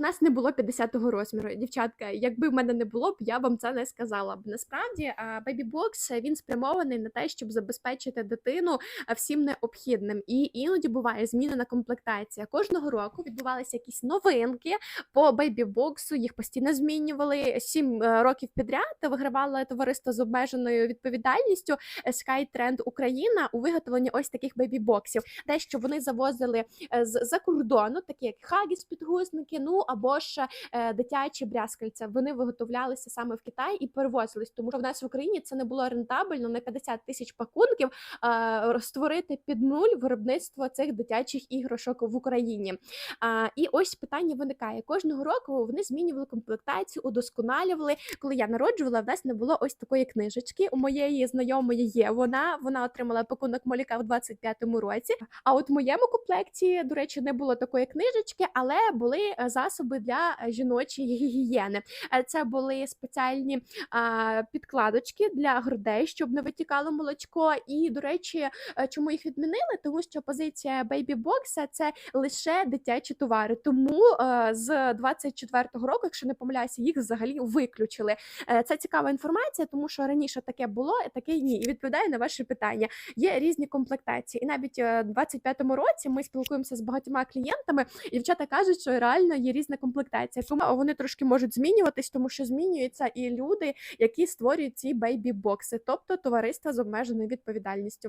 У нас не було 50-го розміру. Дівчатка, якби в мене не було б, я вам це не сказала б. Насправді, Baby Box, він спрямований на те, щоб забезпечити дитину всім необхідним. І іноді буває змінена комплектація. Кожного року відбувалися якісь новинки по Box, їх постійно змінювали. Сім е, років підряд вигравало товариство з обмеженою відповідальністю е, SkyTrend Україна у виготовленні ось таких бейбі-боксів. Те, що вони завозили е, з за кордону, такі як хагіс, підгузники, ну або ж е, дитячі брязкальця. Вони виготовлялися саме в Китаї і перевозились, тому що в нас в Україні це не було рентабельно на 50 тисяч пакунків е, створити під нуль виробництво цих дитячих іграшок в Україні. І ось питання виникає кожного року. Вони змінювали комплектацію, удосконалювали. Коли я народжувала, в нас не було ось такої книжечки. У моєї знайомої є вона. Вона отримала пакунок Моліка в 25-му році. А от в моєму комплекті, до речі, не було такої книжечки, але були е, засоби для е, жіночої гігієни. Е, Це були спеціальні підкладочки для грудей, щоб не витікало молочко. І, до речі, е, чому їх відмінили? Тому що позиція Baby Box – це лише дитячі товари. Тому з 24-го року, якщо не помиляюся, їх взагалі виключили. Це цікава інформація, тому що раніше таке було, таке ні. І відповідає на ваші питання. Є різні комплектації, і навіть в 25-му році ми спілкуємося з багатьма клієнтами, і дівчата кажуть, що реально є різна комплектація. Тому вони трошки можуть змінюватись, тому що змінюються і люди, які створюють ці бейбі-бокси, тобто товариства з обмеженою відповідальністю.